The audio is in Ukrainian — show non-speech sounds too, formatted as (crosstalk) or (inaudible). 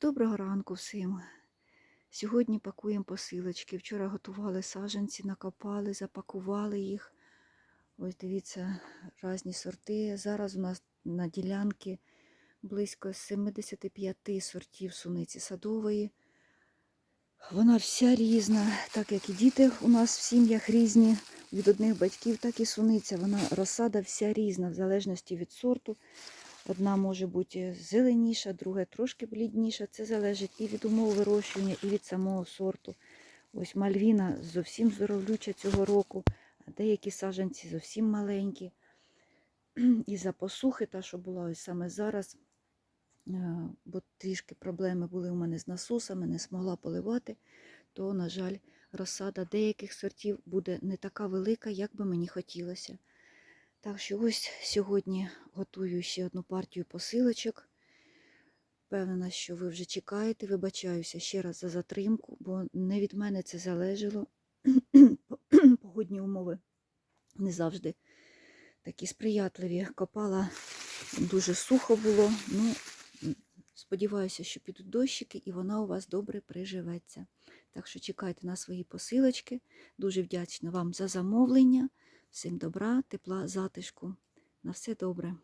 Доброго ранку всім. Сьогодні пакуємо посилочки. Вчора готували саджанці, накопали, запакували їх. Ось дивіться, різні сорти. Зараз у нас на ділянці близько 75 сортів суниці садової. Вона вся різна, так як і діти у нас в сім'ях різні. Від одних батьків, так і суниця. Вона розсада вся різна, в залежності від сорту. Одна може бути зеленіша, друга трошки блідніша. Це залежить і від умов вирощування, і від самого сорту. Ось мальвіна зовсім здоровлюча цього року, а деякі саджанці зовсім маленькі. І за посухи, та, що була ось саме зараз, е, бо трішки проблеми були у мене з насосами, не змогла поливати, то, на жаль, розсада деяких сортів буде не така велика, як би мені хотілося. Так що ось сьогодні готую ще одну партію посилочок. Впевнена, що ви вже чекаєте. Вибачаюся ще раз за затримку, бо не від мене це залежало. (clears throat) Погодні умови не завжди такі сприятливі. Копала дуже сухо було. Ну, сподіваюся, що підуть дощики і вона у вас добре приживеться. Так що чекайте на свої посилочки. Дуже вдячна вам за замовлення. Всім добра, тепла, затишку. На все добре.